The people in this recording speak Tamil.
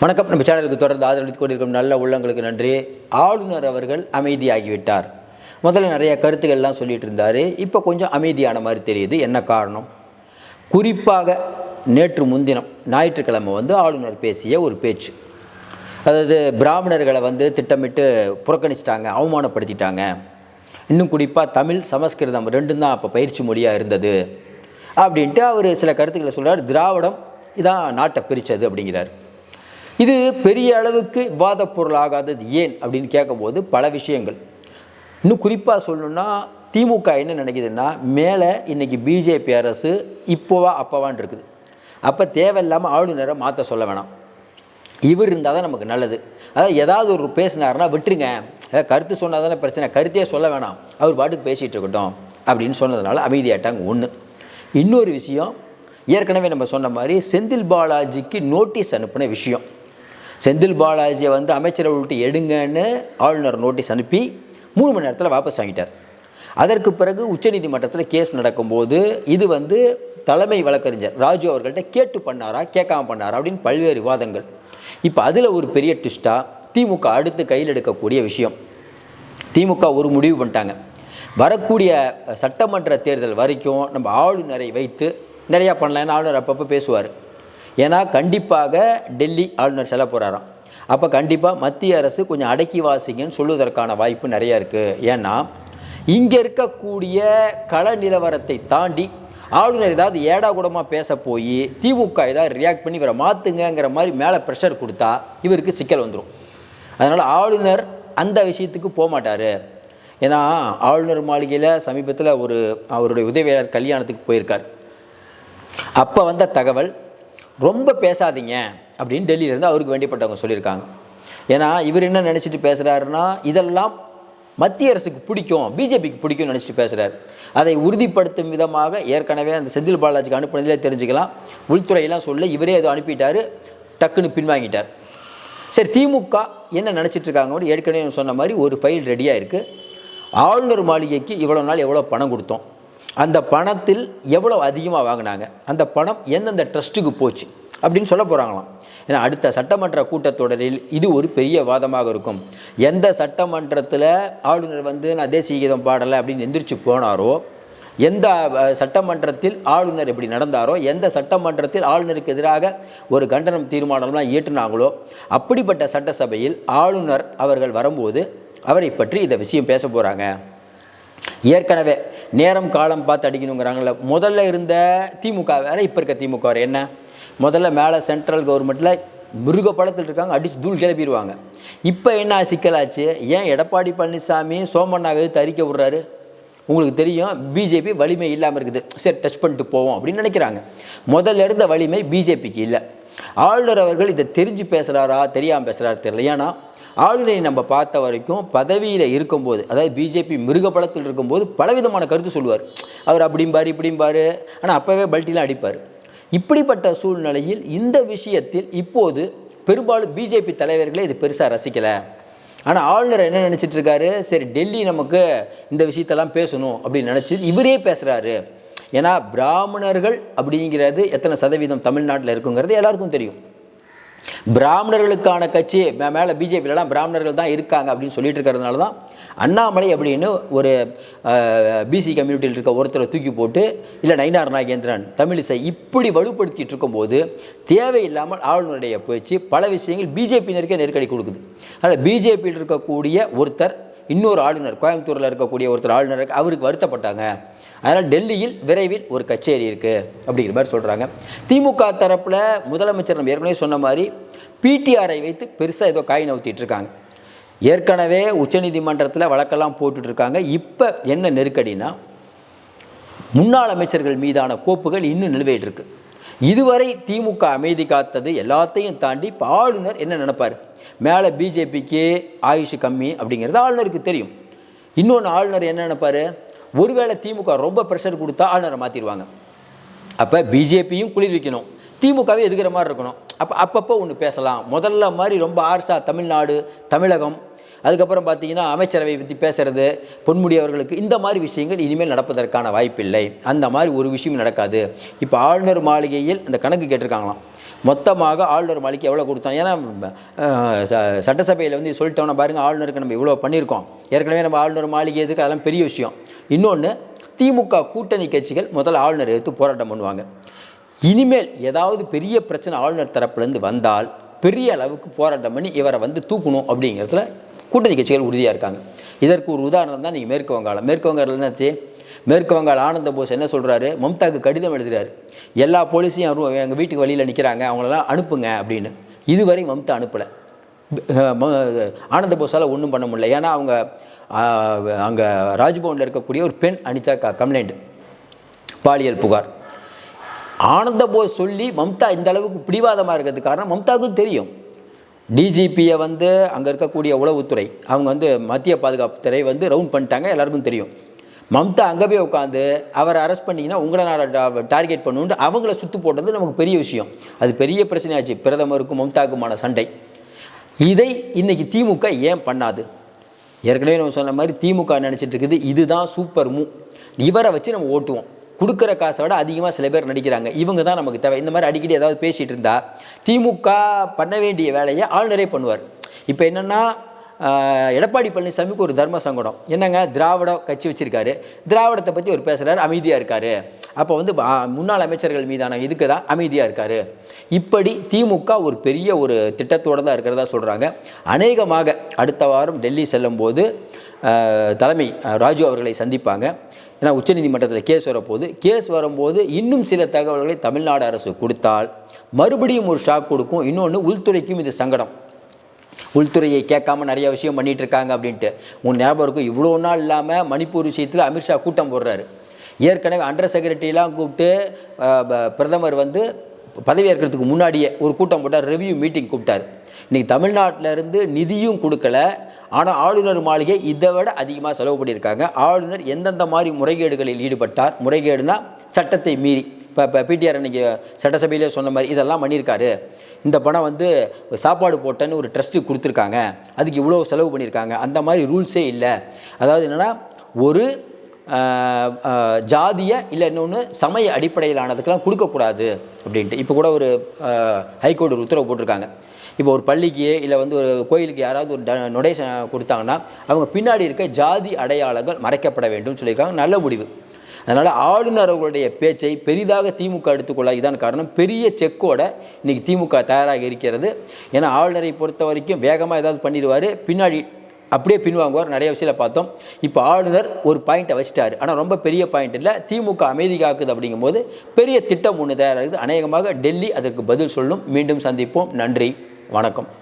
வணக்கம். நம்ம சேனலுக்கு தொடர்ந்து ஆதரவளித்துக் கொண்டிருக்கும் நல்ல உள்ளங்களுக்கு நன்றி. ஆளுநர் அவர்கள் அமைதியாகிவிட்டார். முதல்ல நிறைய கருத்துக்கள்லாம் சொல்லிட்டு இருந்தார். இப்போ கொஞ்சம் அமைதியான மாதிரி தெரியுது. என்ன காரணம்? குறிப்பாக நேற்று முன்தினம் ஞாயிற்றுக்கிழமை வந்து ஆளுநர் பேசிய ஒரு பேச்சு. அதாவது பிராமணர்களை வந்து திட்டமிட்டு புறக்கணிச்சிட்டாங்க அவமானப்படுத்திட்டாங்க. இன்னும் குறிப்பாக தமிழ் சமஸ்கிருதம் ரெண்டும் தான் அப்போ பயிற்சி மொழியாக இருந்தது அப்படின்ட்டு அவர் சில கருத்துக்களை சொல்கிறார் திராவிடம் இதான் நாட்டை பிரித்தது அப்படிங்கிறார். இது பெரிய அளவுக்கு விவாதப் பொருளாகாதது ஏன் அப்படின்னு கேட்கும்போது பல விஷயங்கள். இன்னும் குறிப்பாக சொல்லணும்னா திமுக என்ன நினைக்குதுன்னா மேலே இன்னைக்கு பிஜேபி அரசு இப்போவா அப்போவான் இருக்குது. அப்போ தேவையில்லாமல் ஆளுநரை மாற்ற சொல்ல வேணாம். இவர் இருந்தால் தான் நமக்கு நல்லது. அதாவது ஏதாவது ஒரு பேசினாருன்னா விட்டுருங்க. அதாவது கருத்து சொன்னால் தானே பிரச்சனை. கருத்தையே சொல்ல வேணாம். அவர் பாட்டுக்கு பேசிகிட்டு இருக்கட்டும் அப்படின்னு சொன்னதுனால அமைதியாட்டாங்க ஒன்று இன்னொரு விஷயம் ஏற்கனவே நம்ம சொன்ன மாதிரி செந்தில் பாலாஜிக்கு நோட்டீஸ் அனுப்பின விஷயம். செந்தில் பாலாஜியை வந்து அமைச்சரை விட்டு எடுங்கன்னு ஆளுநர் நோட்டீஸ் அனுப்பி மூணு மணி நேரத்தில் வாபஸ் வாங்கிட்டார். அதற்கு பிறகு உச்சநீதிமன்றத்தில் கேஸ் நடக்கும்போது இது வந்து தலைமை வழக்கறிஞர் ராஜு அவர்கள்ட்ட கேட்டு பண்ணாரா கேட்காம பண்ணாரா அப்படின்னு பல்வேறு விவாதங்கள். இப்போ அதில் ஒரு பெரிய ட்விஸ்ட்டாக திமுக அடுத்து கையில் எடுக்கக்கூடிய விஷயம். திமுக ஒரு முடிவு பண்ணிட்டாங்க. வரக்கூடிய சட்டமன்ற தேர்தல் வரைக்கும் நம்ம ஆளுநரை வைத்து நிறையா பண்ணலாம்னு ஆளுநர் அப்பப்போ பேசுவார். ஏன்னா கண்டிப்பாக டெல்லி ஆளுநர் செல்ல போகிறாராம் அப்போ கண்டிப்பாக மத்திய அரசு கொஞ்சம் அடக்கி வாசிங்கன்னு சொல்லுவதற்கான வாய்ப்பு நிறையா இருக்குது ஏன்னா இங்கே இருக்கக்கூடிய கள நிலவரத்தை தாண்டி ஆளுநர் ஏதாவது ஏடா கூடமாக பேச போய் திமுக ஏதாவது ரியாக்ட் பண்ணி இவரை மாற்றுங்கங்கிற மாதிரி மேலே ப்ரெஷர் கொடுத்தா இவருக்கு சிக்கல் வந்துடும் அதனால் ஆளுநர் அந்த விஷயத்துக்கு போக மாட்டார். ஏன்னா ஆளுநர் மாளிகையில் சமீபத்தில் ஒரு அவருடைய உதவியாளர் கல்யாணத்துக்கு போயிருக்கார். அப்போ வந்த தகவல் ரொம்ப பேசாதீங்க அப்படின்னு டெல்லியிலேருந்து அவருக்கு வேண்டியப்பட்டவங்க சொல்லியிருக்காங்க. ஏன்னா இவர் என்ன நினச்சிட்டு பேசுகிறாருன்னா இதெல்லாம் மத்திய அரசுக்கு பிடிக்கும் பிஜேபிக்கு பிடிக்கும்னு நினச்சிட்டு பேசுகிறார் அதை உறுதிப்படுத்தும் விதமாக ஏற்கனவே அந்த செந்தில் பாலாஜிக்கு அனுப்புனதிலே தெரிஞ்சுக்கலாம். உள்துறையெல்லாம் சொல்ல இவரே ஏதோ அனுப்பிட்டார் டக்குன்னு பின்வாங்கிட்டார். சரி திமுக என்ன நினச்சிட்டு இருக்காங்க ஏற்கனவே சொன்ன மாதிரி ஒரு ஃபைல் ரெடியாக இருக்குது ஆளுநர் மாளிகைக்கு இவ்வளோ நாள் எவ்வளோ பணம் கொடுத்தோம். அந்த பணத்தில் எவ்வளோ அதிகமாக வாங்கினாங்க? அந்த பணம் எந்தெந்த ட்ரஸ்ட்டுக்கு போச்சு? அப்படின்னு சொல்ல போகிறாங்களாம் ஏன்னா அடுத்த சட்டமன்ற கூட்டத்தொடரில் இது ஒரு பெரிய வாதமாக இருக்கும். எந்த சட்டமன்றத்தில் ஆளுநர் வந்து நான் தேசிய கீதம் பாடலை அப்படின்னு எந்திரிச்சு போனாரோ எந்த சட்டமன்றத்தில் ஆளுநர் இப்படி நடந்தாரோ எந்த சட்டமன்றத்தில் ஆளுநருக்கு எதிராக ஒரு கண்டனம் தீர்மானம்லாம் இயற்றினாங்களோ அப்படிப்பட்ட சட்டசபையில் ஆளுநர் அவர்கள் வரும்போது அவரை பற்றி இந்த விஷயம் பேச போகிறாங்க ஏற்கனவே நேரம் காலம் பார்த்து அடிக்கணுங்கிறாங்கள முதல்ல இருந்த திமுக வேறு இப்போ இருக்க திமுக வேறு. என்ன? முதல்ல மேலே சென்ட்ரல் கவர்மெண்ட்டில் மிருக படத்தில் இருக்காங்க அடிச்சு தூள் கிளப்பிடுவாங்க. இப்போ என்ன சிக்கலாச்சு ஏன் எடப்பாடி பழனிசாமி சோமண்ணாவை தரிக்க விடுறாரு? உங்களுக்கு தெரியும் பிஜேபி வலிமை இல்லாமல் இருக்குது. சரி டச் பண்ணிட்டு போவோம் அப்படின்னு நினைக்கிறாங்க. முதல்ல இருந்த வலிமை பிஜேபிக்கு இல்லை. ஆளுநர் அவர்கள் இதை தெரிஞ்சு பேசுகிறாரா தெரியாமல் பேசுகிறாரு தெரியல. ஏன்னா ஆளுநரை நம்ம பார்த்த வரைக்கும் பதவியில் இருக்கும்போது அதாவது பிஜேபி மிருகபலத்தில் இருக்கும்போது பலவிதமான கருத்து சொல்லுவார். அவர் அப்படிம்பார் இப்படிம்பார். ஆனால் அப்போவே பல்ட்டிலாம் அடிப்பார். இப்படிப்பட்ட சூழ்நிலையில் இந்த விஷயத்தில் இப்போது பெரும்பாலும் பிஜேபி தலைவர்களே இது பெருசாக ரசிக்கலை. ஆனால் ஆளுநர் என்ன நினச்சிட்டு இருக்காரு? சரி டெல்லி நமக்கு இந்த விஷயத்தெல்லாம் பேசணும் அப்படின்னு நினச்சி இவரே பேசுகிறாரு ஏன்னா பிராமணர்கள் அப்படிங்கிறது எத்தனை சதவீதம் தமிழ்நாட்டில் இருக்குங்கிறது எல்லாருக்கும் தெரியும். பிராமணர்களுக்கான கட்சி மே- மேலே பிஜேபியிலலாம் பிராமணர்கள் தான் இருக்காங்க அப்படின்னு சொல்லிட்டு இருக்கிறதுனால தான் அண்ணாமலை அப்படின்னு ஒரு பிசி கம்யூனிட்டியில் இருக்க ஒருத்தரை தூக்கி போட்டு இல்லை நயினார் நாகேந்திரன் தமிழிசை இப்படி வலுப்படுத்திட்டு இருக்கும்போது தேவையில்லாமல் ஆளுநருடைய போயிடுச்சு பல விஷயங்கள் பிஜேபியினருக்கே நெருக்கடி கொடுக்குது. அதில் பிஜேபியில் இருக்கக்கூடிய ஒருத்தர் இன்னொரு ஆளுநர் கோயம்புத்தூரில் இருக்கக்கூடிய ஒருத்தர் ஆளுநர் அவருக்கு வருத்தப்பட்டாங்க. அதனால் டெல்லியில் விரைவில் ஒரு கச்சேரி இருக்குது அப்படிங்கிற மாதிரி சொல்கிறாங்க திமுக தரப்பில் முதலமைச்சர் நம்ம ஏற்கனவே சொன்ன மாதிரி பிடிஆரை வைத்து பெருசாக ஏதோ காய் நவுத்திட்டு இருக்காங்க. ஏற்கனவே உச்சநீதிமன்றத்தில் வழக்கெல்லாம் போட்டுட்ருக்காங்க இப்போ என்ன நெருக்கடினா முன்னாள் அமைச்சர்கள் மீதான கோப்புகள் இன்னும் நிலுவையில் இதுவரை திமுக அமைதி காத்தது எல்லாத்தையும் தாண்டி இப்போ ஆளுநர் என்ன நினைப்பார்? மேலே பிஜேபிக்கு ஆயுஷ் கம்மி அப்படிங்கிறது ஆளுநருக்கு தெரியும். இன்னொன்று ஆளுநர் என்ன நினைப்பாரு? ஒருவேளை திமுக ரொம்ப ப்ரெஷர் கொடுத்தா ஆளுநரை மாற்றிடுவாங்க அப்போ பிஜேபியும் குளிர்விக்கணும் திமுகவே எதுக்கிற மாதிரி இருக்கணும். அப்போ அப்பப்போ ஒன்று பேசலாம். முதல்ல மாதிரி ரொம்ப ஆர்ஷா தமிழ்நாடு தமிழகம் அதுக்கப்புறம் பார்த்தீங்கன்னா அமைச்சரவை பற்றி பேசுகிறது பொன்முடி அவர்களுக்கு இந்த மாதிரி விஷயங்கள் இனிமேல் நடப்பதற்கான வாய்ப்பில்லை. அந்த மாதிரி ஒரு விஷயம் நடக்காது. இப்போ ஆளுநர் மாளிகையில் அந்த கணக்கு கேட்டிருக்காங்களாம். மொத்தமாக ஆளுநர் மாளிகை எவ்வளோ கொடுத்தோம் ஏன்னா ச- சட்டசபையில் வந்து சொல்லிட்டோம்னா பாருங்கள் ஆளுநருக்கு நம்ம இவ்வளோ பண்ணியிருக்கோம். ஏற்கனவே நம்ம ஆளுநர் மாளிகை எதுக்கு? அதெல்லாம் பெரிய விஷயம். இன்னொன்று திமுக கூட்டணி கட்சிகள் முதல்ல ஆளுநர் எடுத்து போராட்டம் பண்ணுவாங்க. இனிமேல் ஏதாவது பெரிய பிரச்சனை ஆளுநர் தரப்புலேருந்து வந்தால் பெரிய அளவுக்கு போராட்டம் பண்ணி இவரை வந்து தூக்கணும் அப்படிங்கிறதுல கூட்டணி கட்சிகள் உறுதியாக இருக்காங்க. இதற்கு ஒரு உதாரணம் தான் நீங்கள் மேற்கு வங்காளம். மேற்கு வங்காளம் என்னாச்சு மேற்கு வங்காள ஆனந்த போஸ் என்ன சொல்கிறாரு மம்தாக்கு கடிதம் எழுதுகிறார் எல்லா போலீஸையும் எங்கள் வீட்டுக்கு வழியில் நிற்கிறாங்க அவங்களெல்லாம் அனுப்புங்க அப்படின்னு. இதுவரை மம்தா அனுப்பலை. ஆனந்த போஸால் ஒன்றும் பண்ண முடியல. ஏன்னா அவங்க அங்கே ராஜ்பவனில் இருக்கக்கூடிய ஒரு பெண் அனிதா க கம்ப்ளைண்ட் பாலியல் புகார். ஆனந்த போஸ் சொல்லி மம்தா இந்த அளவுக்கு பிடிவாதமாக இருக்கிறதுக்கு காரணம் மம்தாவுக்கும் தெரியும். டிஜிபியை வந்து அங்கே இருக்கக்கூடிய உளவுத்துறை அவங்க வந்து மத்திய பாதுகாப்புத்துறை வந்து ரவுண்ட் பண்ணிட்டாங்க எல்லாருக்கும் தெரியும். மம்தா அங்கே போய் உட்காந்து அவரை அரெஸ்ட் பண்ணிங்கன்னா உங்களை நான் டார்கெட் பண்ணுன்ட்டு அவங்கள சுற்று போட்டது நமக்கு பெரிய விஷயம். அது பெரிய பிரச்சனையாச்சு. பிரதமருக்கும் மம்தாக்குமான சண்டை. இதை இன்னைக்கு திமுக ஏன் பண்ணாது? ஏற்கனவே நம்ம சொன்ன மாதிரி திமுக நினச்சிட்டு இருக்குது இதுதான் சூப்பர் மூ இவரை வச்சு நம்ம ஓட்டுவோம். கொடுக்குற காசை விட அதிகமாக சில பேர் நடிக்கிறாங்க. இவங்க தான் நமக்கு தேவை. இந்த மாதிரி அடிக்கடி ஏதாவது பேசிகிட்டு இருந்தால் திமுக பண்ண வேண்டிய வேலையை ஆளுநரே பண்ணுவார். இப்போ என்னென்னா எடப்பாடி பழனிசாமிக்கு ஒரு தர்ம சங்கடம். என்னங்க? திராவிட கட்சி வச்சுருக்காரு. திராவிடத்தை பற்றி ஒரு பேசுகிறாரு அமைதியாக இருக்கார். அப்போ வந்து முன்னாள் அமைச்சர்கள் மீதான இதுக்கு தான் அமைதியாக இருக்கார். இப்படி திமுக ஒரு பெரிய ஒரு திட்டத்தோடு தான் இருக்கிறதா சொல்கிறாங்க அநேகமாக அடுத்த வாரம் டெல்லி செல்லும்போது தலைமை ராஜு அவர்களை சந்திப்பாங்க. ஏன்னா உச்சநீதிமன்றத்தில் கேஸ் வரப்போகுது. கேஸ் வரும்போது இன்னும் சில தகவல்களை தமிழ்நாடு அரசு கொடுத்தால் மறுபடியும் ஒரு ஷாக் கொடுக்கும். இன்னொன்று உள்துறைக்கும் இது சங்கடம். உள்துறையை கேட்காம நிறைய விஷயம் பண்ணிட்டு இருக்காங்க அப்படின்ட்டு. உன் ஞாபகம் இருக்கும் இவ்வளோ நாள் இல்லாமல் மணிப்பூர் விஷயத்தில் அமித்ஷா கூட்டம் போடுறாரு. ஏற்கனவே அண்டர் செக்ரட்டரியெலாம் கூப்பிட்டு ப- பிரதமர் வந்து பதவியேற்கிறதுக்கு முன்னாடியே ஒரு கூட்டம் போட்டார். ரிவ்யூ மீட்டிங் கூப்பிட்டார். இன்றைக்கி தமிழ்நாட்டிலேருந்து நிதியும் கொடுக்கல. ஆனால் ஆளுநர் மாளிகை இதை விட அதிகமாக செலவு பண்ணியிருக்காங்க. ஆளுநர் எந்தெந்த மாதிரி முறைகேடுகளில் ஈடுபட்டார்? முறைகேடுனா சட்டத்தை மீறி. இப்போ இப்போ பிடிஆர் அன்னைக்கு சட்டசபையிலே சொன்ன மாதிரி இதெல்லாம் பண்ணியிருக்காரு. இந்த பணம் வந்து சாப்பாடு போட்டேன்னு ஒரு ட்ரஸ்ட்டு கொடுத்துருக்காங்க. அதுக்கு இவ்வளோ செலவு பண்ணியிருக்காங்க. அந்த மாதிரி ரூல்ஸே இல்லை. அதாவது என்னென்னா ஒரு ஜாதிய இல்லை இன்னொன்று சமய அடிப்படையிலானதுக்கெல்லாம் கொடுக்கக்கூடாது அப்படின்ட்டு. இப்போ கூட ஒரு ஹைகோர்ட் ஒரு உத்தரவு போட்டிருக்காங்க. இப்போ ஒரு பள்ளிக்கு இல்லை வந்து ஒரு கோயிலுக்கு யாராவது ஒரு நொடேஷன் கொடுத்தாங்கன்னா அவங்க பின்னாடி இருக்க ஜாதி அடையாளங்கள் மறைக்கப்பட வேண்டும் சொல்லியிருக்காங்க. நல்ல முடிவு. அதனால் ஆளுநர் அவர்களுடைய பேச்சை பெரிதாக திமுக எடுத்துக்கொள்ள இதான் காரணம். பெரிய செக்கோட இன்னைக்கு திமுக தயாராக இருக்கிறது. ஏன்னா ஆளுநரை பொறுத்த வரைக்கும் வேகமாக ஏதாவது பண்ணிடுவார். பின்னாடி அப்படியே பின்வாங்குவார். நிறைய விஷயத்தில் பார்த்தோம். இப்போ ஆளுநர் ஒரு பாயிண்ட்டை வச்சிட்டாரு. ஆனால் ரொம்ப பெரிய பாயிண்ட் இல்லை. திமுக அமைதி காக்குது அப்படிங்கும்போது பெரிய திட்டம் ஒன்று தயாராகுது. அநேகமாக டெல்லி அதற்கு பதில் சொல்லும். மீண்டும் சந்திப்போம். நன்றி. வணக்கம்.